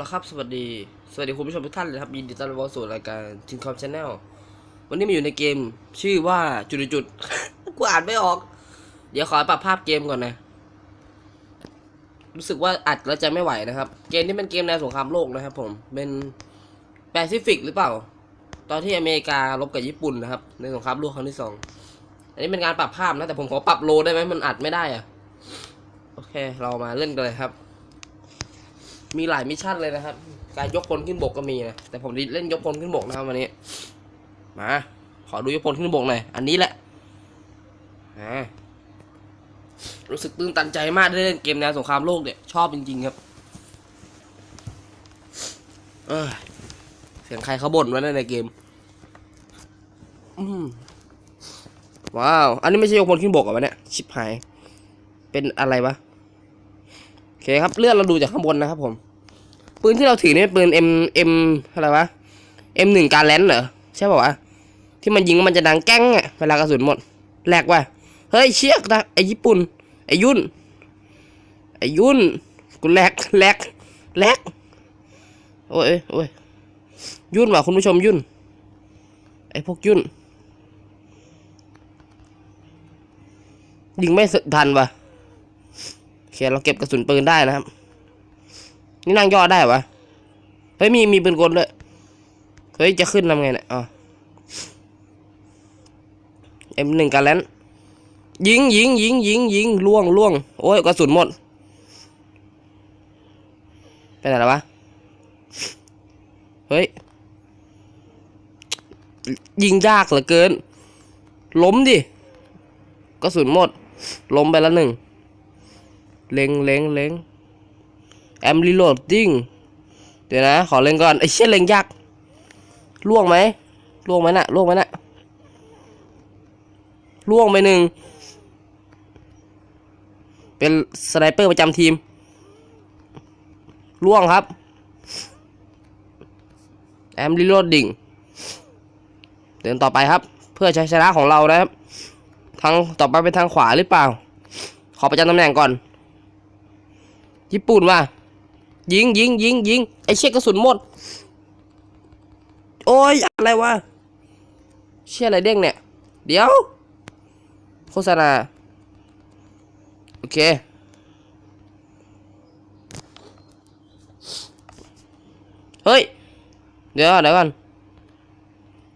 ละครับ สวัสดี สวัสดีคุณผู้ชมทุกท่านเลยครับยินดีต้อนรับสู่รายการทิงคอมชาแนลวันนี้มาอยู่ในเกม ชื่อว่าจุดจุดกูอ่านไม่ออก เดี๋ยวขอปรับภาพเกมก่อนนะ รู้สึกว่าอัดแล้วจะไม่ไหวนะครับ เกมนี้เป็นเกมแนวสงครามโลกนะครับ ผมเป็นแปซิฟิกหรือเปล่า ตอนที่อเมริการบกับญี่ปุ่นนะครับ ในสงครามโลกครั้งที่สองอันนี้เป็นการปรับภาพนะแต่ผมขอปรับโลได้ไหมมันอัดไม่ได้อะโอเค เรามาเล่นกันเลยครับ มีหลายมิชชั่นเลยนะครับ การยกพลขึ้นบกก็มีนะ แต่ผมเล่นยกพลขึ้นบกนะครับวันนี้ มา ขอดูยกพลขึ้นบกหน่อย อันนี้แหละรู้สึกตื่นตันใจมากได้เล่นเกมแนวสงครามโลกเนี่ย ชอบจริงๆครับ เออเสียงใครเขาบ่นไว้ในเกม อืมว้าว อันนี้ไม่ใช่ยกพลขึ้นบกเหรอวะเนี่ย ชิบหาย เป็นอะไรวะ เคครับเลือนเราดูจากข้างบนนะครับผมปืนที่เราถือนี่เป็นปืน M M อะไรวะ M หนึ่งการแลนเหรอใช่ป่าวะที่มันยิงมันจะดังแก้งอะเวลากระสุนหมดแหลกว่ะเฮ้ยเชียกนะไอญี่ปุ่นไอยุ่นไอยุ่นกูแหลกแหลกแหลกโอ้ยโอ้ยยุ่นว่ะคุณผู้ชมยุ่นไอพวกยุ่นยิงไม่ทันว่ะ เคเราเก็บกระสุนปืนได้นะครับ นี่นั่งย่อได้วะเฮ้ยมีมีปืนกลด้วยเฮ้ยจะขึ้นทำไงเนี่ยอ๋อเอ็มหนึ่งกันแล้วยิงยิงยิงยิงยิงล่วงล่วงโอ้ยกระสุนหมดไปไหนแล้ววะเฮ้ยยิงยากเหลือเกิน ล้มดิกระสุนหมด ล้มไปแล้วหนึ่ง เล็งเล็งเล็งแอมรีโหลดดิ้งเดี๋ยวนะ ขอเล็งก่อนไอ้เชี่ยเล็งยากล่วงไหมล่วงไหมน่ะล่วงไหมน่ะล่วงไปหนึ่ง เป็นสไนเปอร์ประจำทีมล่วงครับ แอมรีโหลดดิ้งเดินต่อไปครับ เพื่อชัยชนะของเรานะครับทางต่อไปเป็นทางขวาหรือเปล่า ขอประจำตำแหน่งก่อน ญี่ปุ่นว่ะ ยิงยิงยิงยิงไอเชี่ยกระสุนหมด โอ้ยอะไรวะ เชี่ยอะไรเด้งเนี่ย เดี๋ยว โฆษณา โอเค เฮ้ย เดี๋ยวเดี๋ยวก่อน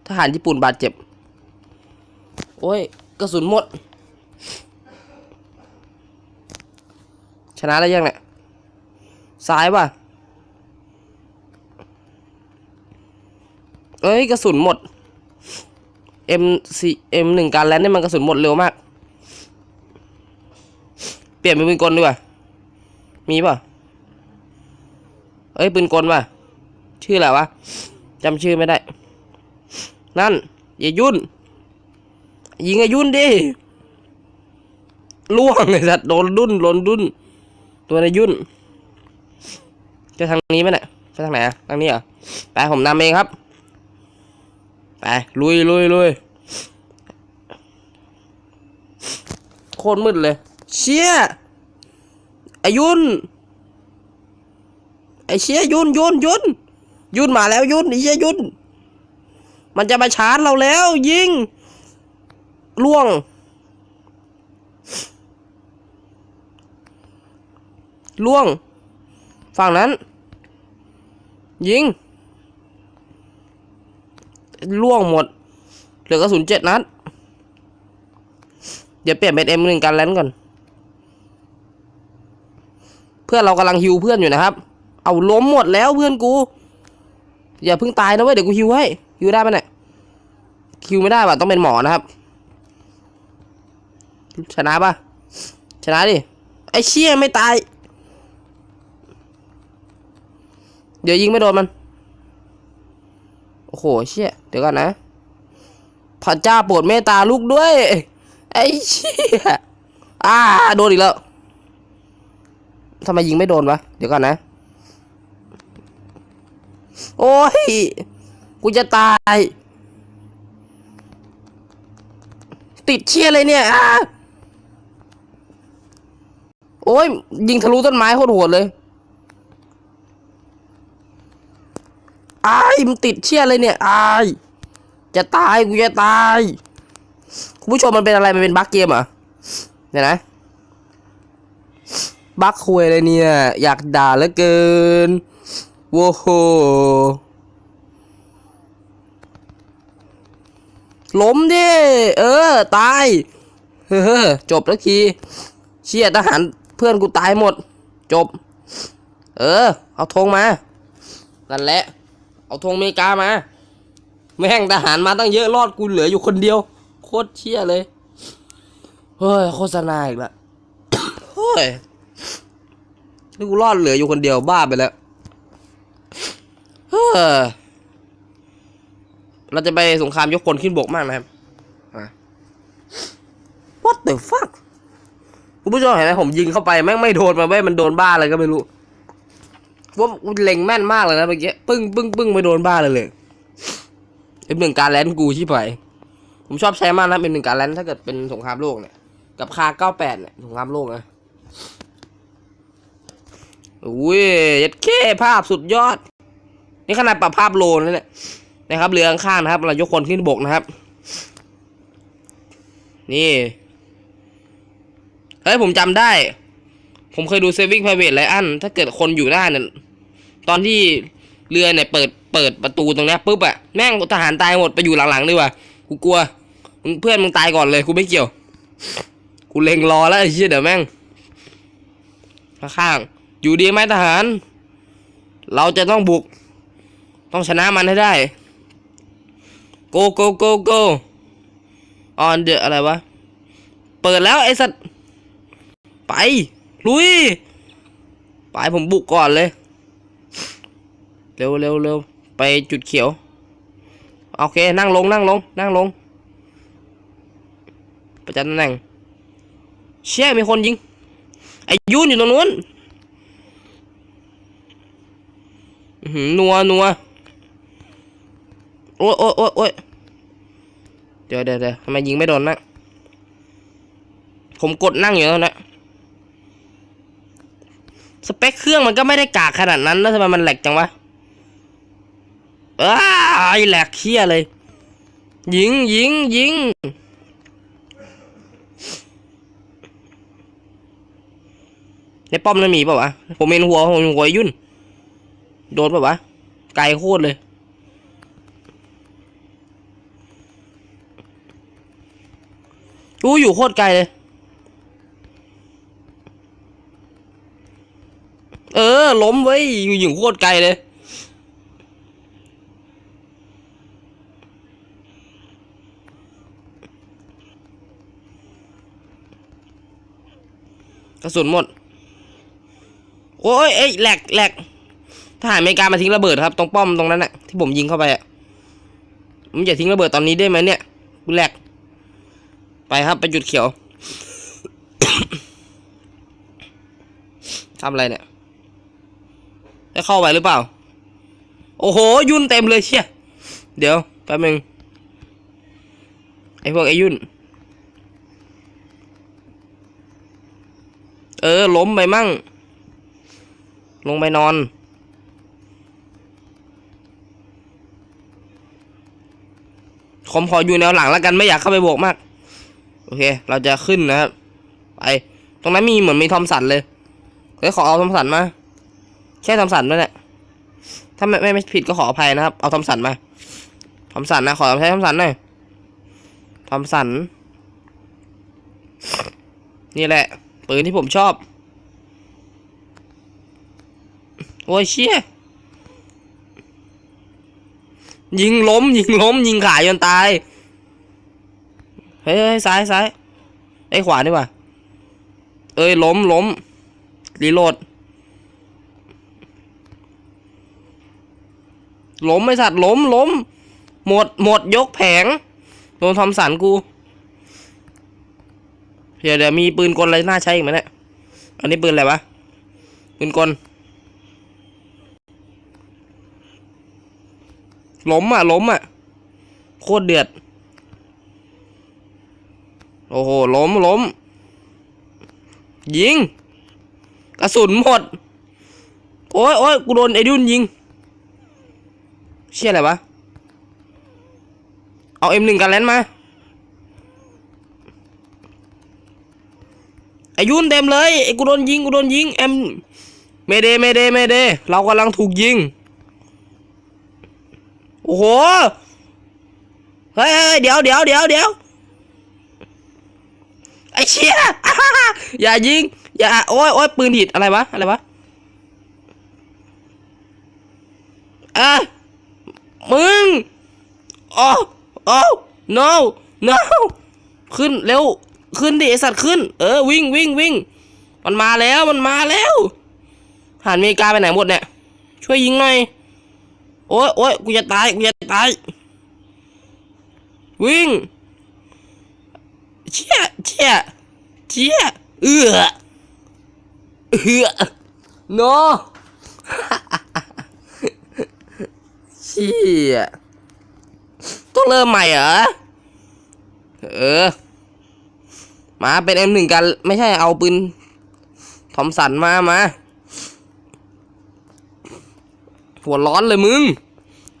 ทหารญี่ปุ่นบาดเจ็บ โอ้ย กระสุนหมด ชนะได้ยังเนี่ย ซ้ายป่ะ เอ้ยกระสุนหมด M 4 M หนึ่งการแลนด์นี่มันกระสุนหมดเร็วมาก เปลี่ยนเป็นปืนกลดีกว่า มีป่ะ เอ้ยปืนกลป่ะ ชื่ออะไรวะจำชื่อไม่ได้ นั่น อย่ายุ่น ยิงไอ้ยุ่นดิล่วงไอ้สัตว์โดนดุนโดนดุน ตัวในยุ่น จะทางนี้ไหมเนี่ยไปทางไหนอะทางนี้เหรอไปผมนำเองครับ ไปลุยลุยลุยโคตรมืดเลย เชี่ยไอายุนไอเชี่ยยุนยุนยุนยุนมาแล้วยุนไอเชี่ยยุนมันจะมาชาร์จเราแล้ว ยิงล่วง ล่วง ฝั่งนั้น ยิง ล่วงหมด เหลือกระสุนเจ็ดนัด เดี๋ยวเปลี่ยนเป็นเอ็มหนึ่งกันแลนก่อน เพื่อนเรากำลังฮิวเพื่อนอยู่นะครับ เอาล้มหมดแล้วเพื่อนกู อย่าเพิ่งตายนะเว้ยเดี๋ยวกูฮิวให้ฮิวได้ปะเนี่ยฮิวไม่ได้ป่ะต้องเป็นหมอนะครับ ชนะป่ะชนะดิไอเชี่ยไม่ตาย เดี๋ยวยิงไม่โดนมัน โอ้โหเชี่ย เดี๋ยวก่อนนะพระเจ้าโปรดเมตตาลูกด้วย ไอ้เชี่ยอ่าโดนอีกแล้วทำไมยิงไม่โดนวะ เดี๋ยวก่อนนะ โอ้ย กูจะตาย ติดเชี่ยเลยเนี่ยอ่าโอ้ย ยิงทะลุต้นไม้โคตรโหดเลย อายมึงติดเชี่ยเลยเนี่ยอาย จะตายกูจะตาย คุณผู้ชมมันเป็นอะไรมันเป็นบั๊กเกมเหรอเนี่ยนะบั๊กคุยเลยเนี่ย อยากด่าเหลือเกินโว้โหล้มดิเออ ตายเฮ้อจบแล้วทีเชี่ยทหารเพื่อนกูตายหมด จบ เออ เอาธงมา นั่นแหละ เอาธงอเมริกามา แม่งทหารมาตั้งเยอะรอดกูเหลืออยู่คนเดียว โคตรเชี่ยเลย เฮ้ยโฆษณาอีกละเฮ้ยนี่กูรอดเหลืออยู่คนเดียวบ้าไปแล้วเฮ้ยเราจะไปสงครามยกพลขึ้นบกมากนะครับอะ What the fuck คุณผู้ชมเห็นไหมผมยิงเข้าไปแม่งไม่โดนมาเว้ยมันโดนบ้าอะไรก็ไม่รู้ ว่าเล็งแม่นมากเลยนะเมื่อกี้ปึ้งปึ้งปึ้งไม่โดนบ้าเลยเลยเอ็มหนึ่งการแลนด์กูชิบหายผมชอบใช้มากนะเอ็มหนึ่งการแลนด์ถ้าเกิดเป็นสงครามโลกเนี่ย กับคาเก้าแปดเนี่ยสงครามโลกนะอุ้ยยัดเข้ภาพสุดยอด นี่ขนาดปรับภาพโลนแล้วเนี่ยนะครับเรือข้างนะครับ เรายกคนขึ้นบกนะครับ นี่เฮ้ยผมจำได้ ผมเคยดู Saving Private Ryan ถ้าเกิดคนอยู่หน้าเนี่ยตอนที่เรือเนี่ยเปิดเปิดประตูตรงนี้ปุ๊บอะแม่งทหารตายหมดไปอยู่หลังๆดีกว่ากูกลัวเพื่อนมึงตายก่อนเลยกูไม่เกี่ยวกูเล็งรอแล้วไอ้เชี่ยเดี๋ยวแม่งข้างๆอยู่ดีไหมทหาร เราจะต้องบุก ต้องชนะมันให้ได้ go go go go on the อะไรวะ เปิดแล้วไอ้สัตว์ไป ลุยไปผมบุกก่อนเลย เร็วเร็วเร็วไปจุดเขียว โอเค นั่งลงนั่งลง นั่งลง ประจันตำแหน่ง เชี่ยมีคนยิง ไอ้ยุ่นอยู่ตรงนู้นหือนัวนัวโอ้ยโอ้ยโอ้ยเดี๋ยวเดี๋ยวเดี๋ยวทำไมยิงไม่โดนนะ ผมกดนั่งอยู่แล้วนะ สเปคเครื่องมันก็ไม่ได้กากขนาดนั้นแล้วทำไมมันแหลกจังวะอ้ายแหลกเคี้ยเลย ยิงยิงยิงในป้อมนั้นมีเปล่าวะ ผมเห็นหัวผมหัวยุ่น โดนเปล่าวะ ไกลโคตรเลย อู้อยู่โคตรไกลเลย เออ ล้มไว้ยอยู่ยิงโคตรไกลเลย กระสุนหมด โอ้ยเอ้ยแหลกแหลกทหารอเมริกามาทิ้งระเบิดครับตรงป้อมตรงนั้นน่ะที่ผมยิงเข้าไปอะมันอย่าทิ้งระเบิดตอนนี้ได้ไหมเนี่ยกูแหลกไปครับไปจุดเขียว ทำอะไรเนี่ย ได้เข้าไปหรือเปล่า โอ้โห ยุ่นเต็มเลยเชี่ย เดี๋ยวแป๊บนึง ไอพวกไอยุ่น เออ ล้มไปมั่ง ลงไปนอนผมขออยู่แนวหลังแล้วกันไม่อยากเข้าไปบวกมาก โอเค เราจะขึ้นนะครับ ไป ตรงนั้นมีเหมือนมีทอมสันเลยเฮ้ยขอเอาทอมสันมา แค่ทอมสันนั่นแหละถ้าไม่ไม่ผิดก็ขออภัยนะครับ เอาทอมสันมาทอมสันนะขอใช้ทอมสันหน่อยทอมสัน นี่แหละปืนที่ผมชอบ โอ้ยเชี่ยยิงล้ม ยิงล้ม ยิงขาจนตาย เฮ้ยซ้ายซ้ายไอ้ขวาดีกว่า เอ้ยล้มล้มรีโหลด ล้มไอ้สัตว์ล้มล้ม หมดหมดยกแผง โดนทอมสันกู เดี๋ยวเดี๋ยวมีปืนกลอะไรน่าใช้อีกไหมเนี่ย อันนี้ปืนอะไรวะ ปืนกล ล้มอะล้มอะ โคตรเดือด โอ้โหล้มล้ม ยิง กระสุนหมด โอ้ยโอ้ยกูโดนไอ้ดุนยิง เชี่ยอะไรวะ เอา M1 กันแลนมาไอายุนเต็มเลยไอ้กูโดนยิงกูโดนยิง M เมเดเมเดเมเดเรากำลังถูกยิง โอ้โห เฮ้ยเเดี๋ยวเดี๋ยวเดี๋ยวเดี๋ยวไอ้เชี่ยอย่ายิง อย่าโอ้ยโอ้ยปืนดิดอะไรวะ อะไรวะอะ มึงโอ้โอ้ no no ขึ้นเร็ว ขึ้นดิไอสัตว์ขึ้น เออวิ่งวิ่งวิ่ง มันมาแล้วมันมาแล้วหันอเมริกาไปไหนหมดเนี่ย ช่วยยิงหน่อย โอ้ยโอ้ยกูจะตายกูจะตาย วิ่ง เชี่ยเชี่ยเชี่ยเอือเอือ no ชี่ต้องเริ่มใหม่เหรอ เออ มาเป็น M1 กัน ไม่ใช่เอาปืนทอมสันมา มา หัวร้อนเลยมึง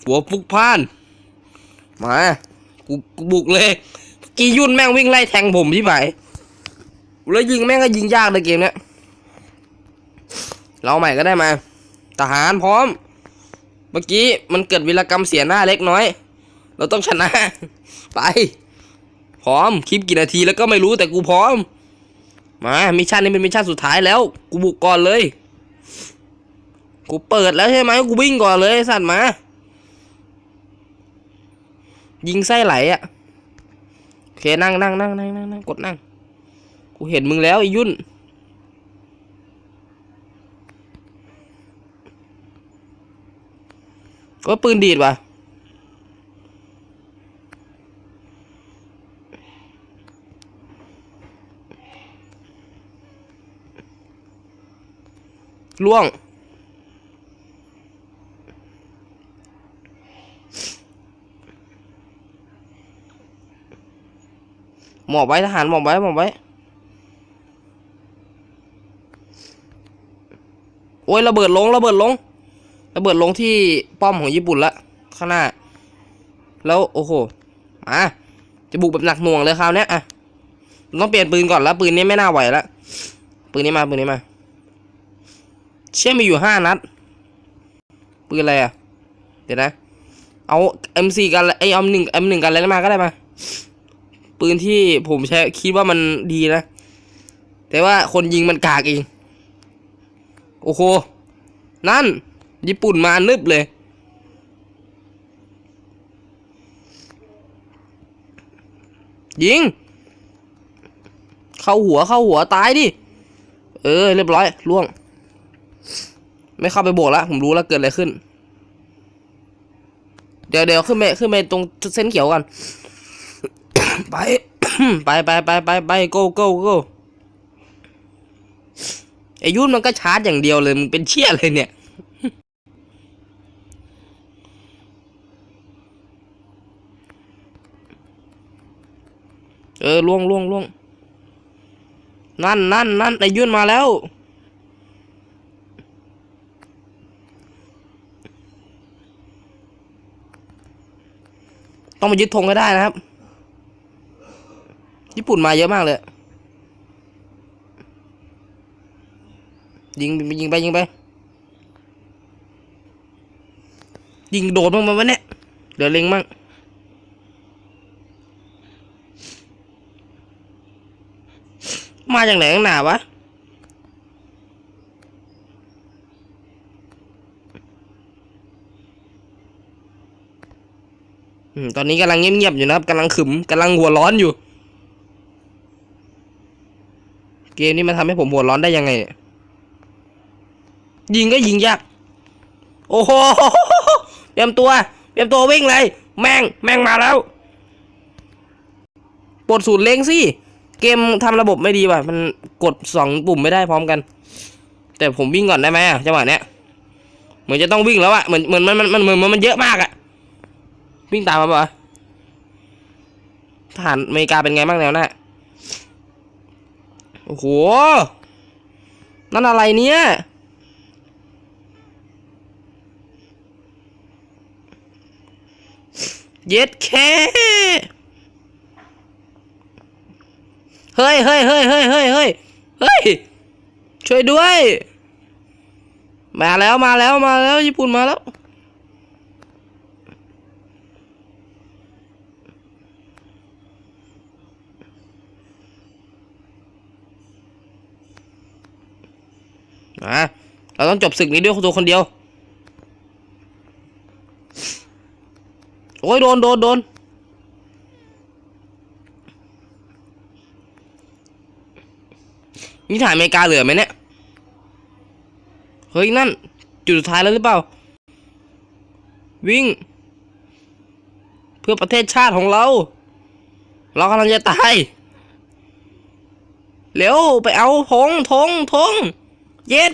หัวฟุกพล่าน มา กูกูบุกเลย กียุ่นแม่งวิ่งไล่แทงผมที่ไหนแล้วยิงแม่งก็ยิงยากเลยเกมเนี้ย เราใหม่ก็ได้มา ทหารพร้อม เมื่อกี้มันเกิดวีรกรรมเสียหน้าเล็กน้อย เราต้องชนะ ไป พร้อมคลิปกี่นาทีแล้วก็ไม่รู้แต่กูพร้อม มามิชชั่นนี้เป็นมิชชั่นสุดท้ายแล้ว กูบุกก่อนเลย กูเปิดแล้วใช่ไหมกูวิ่งก่อนเลยสัตว์มา ยิงไส้ไหลอะ่ะโอเคนั่งนั่งนั่งนั่งนั่งกดนั่ง กูเห็นมึงแล้วไอ้ยุ่น ก็ปืนดีดว่ะล่วง หมอบไว้ทหารหมอบไว้หมอบไว้ โอ้ยระเบิดลงระเบิดลง ระเบิดลงที่ป้อมของญี่ปุ่นละข้างหน้า แล้วโอ้โหอะจะบุกแบบหนักหน่วงเลยคราวนี้อะต้องเปลี่ยนปืนก่อนแล้วปืนนี้ไม่น่าไหวละปืนนี้มาปืนนี้มา เชื่อมีอยู่ห้านัด ปืนอะไรอะ เดี๋ยวนะ เอา M4 กันไอเอาหนึ่ง M1 กันแล้วมาก็ได้มา ปืนที่ผมใช้คิดว่ามันดีนะ แต่ว่าคนยิงมันกากเอง โอ้โห นั่น ญี่ปุ่นมานึบเลย ยิง เข้าหัวเข้าหัวตายดิ เออ เรียบร้อยล่วง ไม่เข้าไปโบกแล้ว ผมรู้แล้วเกิดอะไรขึ้น เดี๋ยวเดี๋ยวขึ้นไปขึ้นไปตรงเส้นเขียวกัน ไป ไปไปไปไปไป go go go ไอายุนมันก็ชาร์จอย่างเดียวเลย มึงเป็นเชี่ยเลยเนี่ย เออล่วงล่วงล่วงนั่นนั่นนั่นไอยุ่นมาแล้ว ต้องมายึดธงให้ได้นะครับ ญี่ปุ่นมาเยอะมากเลย ยิงยิงไปยิงไป ยิงโดดบ้างไหมวะเนี่ย เดี๋ยวเล็งมั่ง มาจากไหนข้างหนาวะ อืม ตอนนี้กำลังเงียบๆอยู่นะครับกำลังขึมกำลังหัวร้อนอยู่ เกมนี้มันทำให้ผมหัวร้อนได้ยังไงเนี่ยยิงก็ยิงยาก โอ้โห เตรียมตัว เตรียมตัววิ่งเลย แม่ง แม่งมาแล้ว ปลดสูตรเล้งสิ เกมทำระบบไม่ดีว่ะ มันกดสองปุ่มไม่ได้พร้อมกัน แต่ผมวิ่งก่อนได้ไหมอะจังหวะเนี้ยเหมือนจะต้องวิ่งแล้วอะเหมือนเหมือนมันมันมันเหมือนมันเยอะมากอะวิ่งตามมาปะทหารอเมริกาเป็นไงบ้างแนวหน้าโอ้โห นั่นอะไรเนี่ย เย็ดแค่ เฮ้ยเฮ้ยเฮ้ยเฮ้ยเฮ้ยเฮ้ยเฮ้ยช่วยด้วย มาแล้วมาแล้วมาแล้วญี่ปุ่นมาแล้ว มาเราต้องจบศึกนี้ด้วยตัวคนเดียว โอ้ยโดนโดนโดน นี่ถ่ายอเมริกาเหลือไหมเนี่ย เฮ้ยนั่น จุดสุดท้ายแล้วหรือเปล่า วิ่ง เพื่อประเทศชาติของเรา เรากำลังจะตาย เร็วไปเอาธงธงธงเย็ด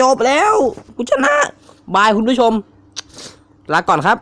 จบแล้ว กูชนะ บายคุณผู้ชม ลาก่อนครับ